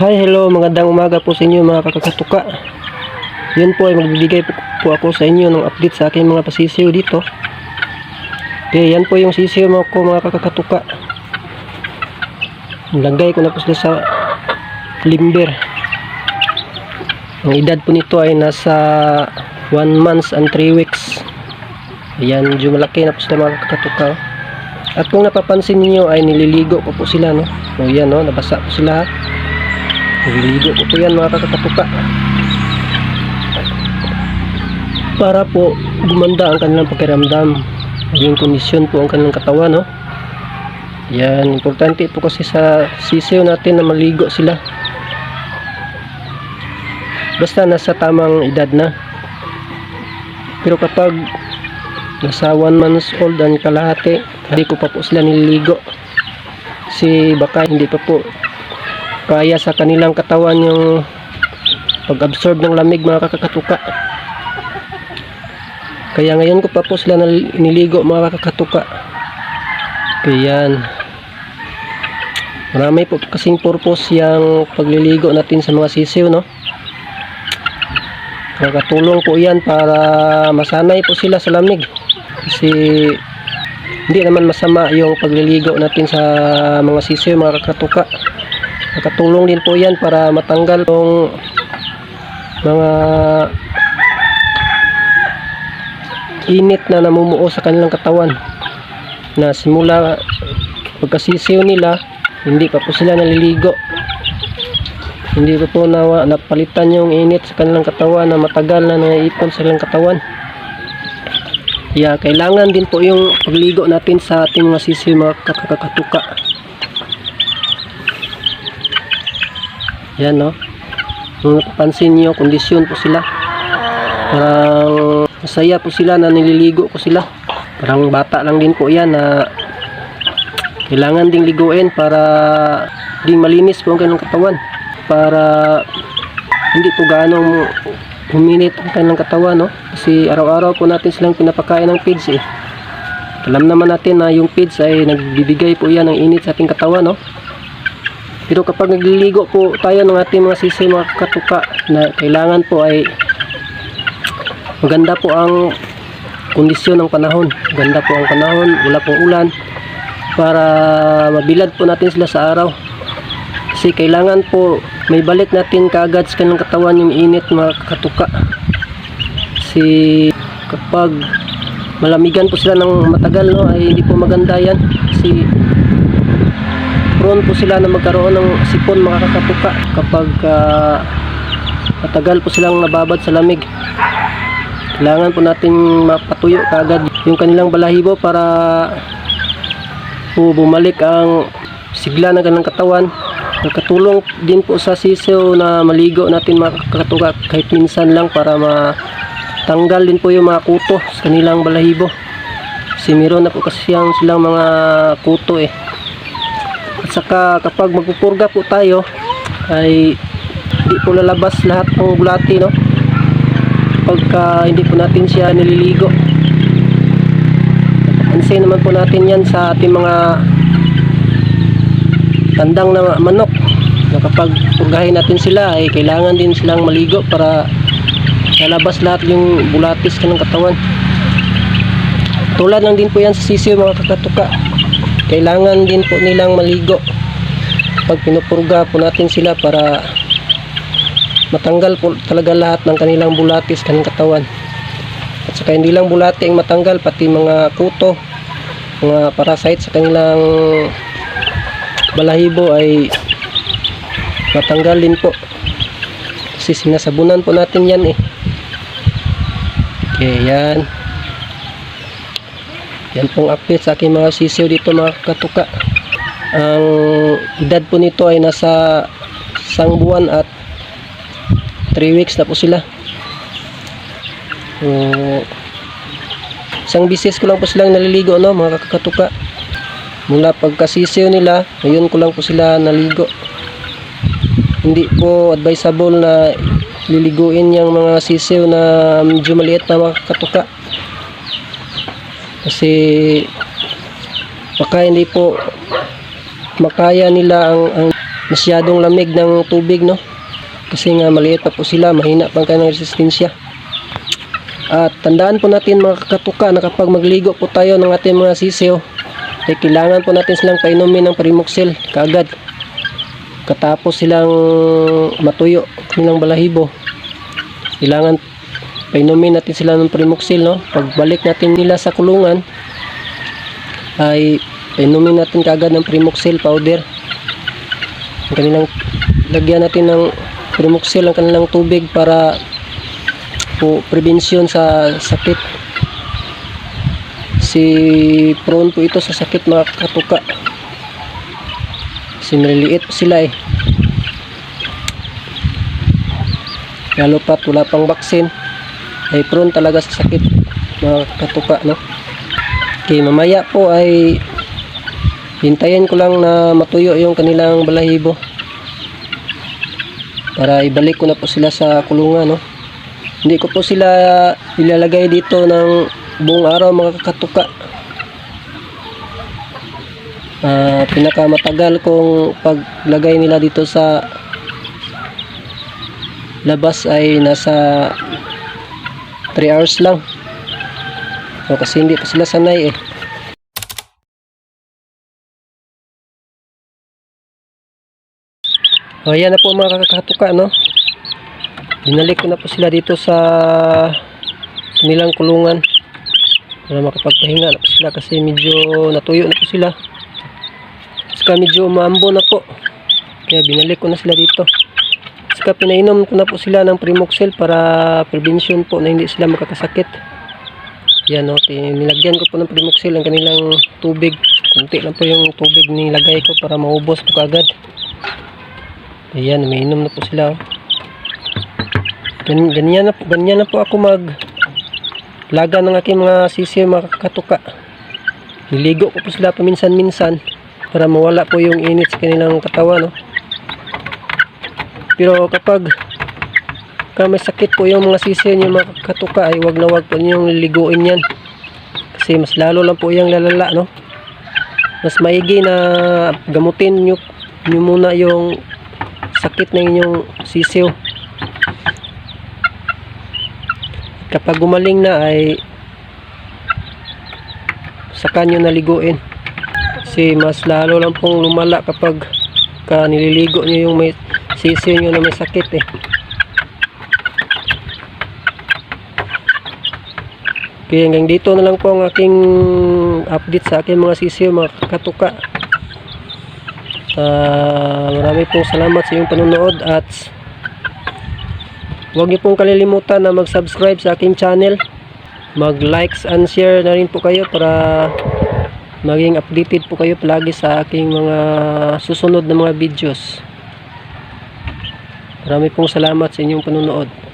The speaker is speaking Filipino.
Hi, hello, magandang umaga po sa inyo mga kakatuka. Yun po ay magbibigay po, po ako sa inyo ng update sa aking mga pasisiyo dito. Okay, yan po yung sisiyo mo ko mga kakatuka. Lagay ko na po sila sa limber. Ang edad po nito ay nasa 1 months and 3 weeks. Ayan, medyo na po sila mga kakatuka. At kung napapansin niyo ay nililigo ko po sila no. O yan no, nabasa po sila Nililigo ko po yan mga kakatuka. Para po gumanda ang kanilang pakiramdam. Maging kondisyon po ang kanilang katawan no. Yan, importante po kasi sa sisiyo natin na maligo sila. Basta nasa tamang edad na. Pero kapag nasa 1 months old and kalahati, hindi ko pa po sila nililigo. Kasi baka hindi pa po kaya sa kanilang katawan yung pag-absorb ng lamig mga kakatuka. Kaya ngayon ko pa po sila niligo mga kakatuka. Kaya yan. Marami po kasing purpose yung pagliligo natin sa mga sisiw, no? Nakatulong po yan para masanay po sila sa lamig. Kasi hindi naman masama yung pagliligo natin sa mga sisiw, mga kakatuka. Nakatulong din po yan para matanggal yung mga init na namumuo sa kanilang katawan. Na simula pagkasisiw nila hindi pa po sila naliligo. Hindi pa po na, napalitan yung init sa kanilang katawan na matagal na naiipon sa kanilang katawan. Kaya kailangan din po yung pagligo natin sa ating mga sisiw mga kakakatuka yan no? Kung napapansin nyo kondisyon po sila. Parang masaya po sila na nililigo ko sila. Parang bata lang din po yan na kailangan ding liguin para ding malinis po ang kanilang katawan. Para hindi po ganong huminit ang kanilang katawan no? Kasi araw-araw po natin silang pinapakain ng feeds eh. Alam naman natin na yung feeds ay nagbibigay po yan ng init sa ating katawan no pero kapag nagliligo po tayo ng ating mga sisi mga katuka na kailangan po ay maganda po ang kondisyon ng panahon. Maganda po ang panahon wala pong ulan para mabilad po natin sila sa araw. Kasi kailangan po may balik natin kaagad sa kanilang katawan yung init mga katuka. Kasi kapag malamigan po sila ng matagal no ay hindi po maganda yan. Kasi prone po sila na magkaroon ng sipon mga kakatuka kapag ah, matagal po silang nababad sa lamig. Kailangan po natin mapatuyo kaagad yung kanilang balahibo para po bumalik ang sigla ng kanilang katawan. Nakatulong din po sa sisiw na maligo natin mga kakatuka kahit minsan lang para matanggal din po yung mga kuto sa kanilang balahibo. Kasi meron na po kasi silang mga kuto eh saka kapag magpupurga po tayo ay hindi po lalabas lahat ng bulati no? Pagka hindi po natin siya nililigo. Pansin naman po natin yan sa ating mga tandang na manok. Na kapag purgahin natin sila ay kailangan din silang maligo para lalabas lahat yung bulatis ng katawan. Tulad lang din po yan sa sisiyo mga kakatuka kailangan din po nilang maligo. Pag pinupurga po natin sila para matanggal po talaga lahat ng kanilang bulatis kanilang katawan. At saka hindi lang bulati ang matanggal pati mga kuto mga parasite sa kanilang balahibo ay matanggal din po. Kasi sinasabunan po natin yan eh. Okay yan yan pong update sa aking mga sisiw dito mga katuka. Ang edad po nito ay nasa isang buwan at 3 weeks na po sila. So, isang bisis ko lang po silang naliligo no mga kakatuka mula pagkasisiw nila ngayon ko lang po sila naligo. Hindi po advisable na liliguin yung mga sisiw na medyo maliit na mga katuka kasi baka hindi po makaya nila ang, ang masyadong lamig ng tubig no? Kasi nga maliit pa po sila mahina pang kanilang resistensya. At tandaan po natin mga kakatuka na kapag magligo po tayo ng ating mga sisiyo. Ay kailangan po natin silang painumin ng Primoxil kaagad. Katapos silang matuyo nilang balahibo. Kailangan painumin natin sila ng Primoxil no? Pagbalik natin nila sa kulungan ay painumin natin kaagad ng Primoxil powder. Ang kanilang lagyan natin ng Primoxil ang kanilang tubig para po prevention sa sakit. Si prone po ito sa sakit mga katuka. Kasi maliliit po sila eh. Lalo pat wala pang vaccine ay prone talaga sa sakit mga katuka no? Okay mamaya po ay hintayin ko lang na matuyo yung kanilang balahibo. Para ibalik ko na po sila sa kulungan no? Hindi ko po sila ilalagay dito ng buong araw mga kakatuka Ah, pinakamatagal kong paglagay nila dito sa labas ay nasa 3 hours lang. So, kasi hindi pa sila sanay eh. O yan na po mga kakatuka no? Binalik ko na po sila dito sa nilang kulungan para makapagpahinga na po sila kasi medyo natuyo na po sila. Saka medyo umaambo na po. Kaya binalik ko na sila dito saka pinainom ko na po sila ng Primoxil para prevention po na hindi sila makakasakit yan o nilagyan ko po ng Primoxil ang kanilang tubig kunti lang po yung tubig nilagay ko para maubos po kagad ayan umiinom na po sila oh. Gan- ganyan na po, ganyan na po ako mag laga ng aking mga sisi mga katuka. Niligo ko po sila paminsan-minsan para mawala po yung init sa kanilang katawan. No? Pero kapag ka may sakit po yung mga sisi niyo mga katuka ay wag na wag po niyong liliguin yan. Kasi mas lalo lang po yung lalala. No? Mas maigi na gamutin niyo, niyo muna yung sakit ng inyong sisiyo. kapag gumaling na ay saka nyo naliguin kasi mas lalo lang pong lumala kapag ka nililigo nyo yung may sisiyo nyo na may sakit eh Okay, hanggang dito na lang po ang aking update sa aking mga sisiyo, mga katuka. Ah, marami pong salamat sa iyong panonood at Huwag niyo pong kalilimutan na mag-subscribe sa aking channel. Mag-likes and share na rin po kayo para maging updated po kayo palagi sa aking mga susunod na mga videos. Marami pong salamat sa inyong panonood.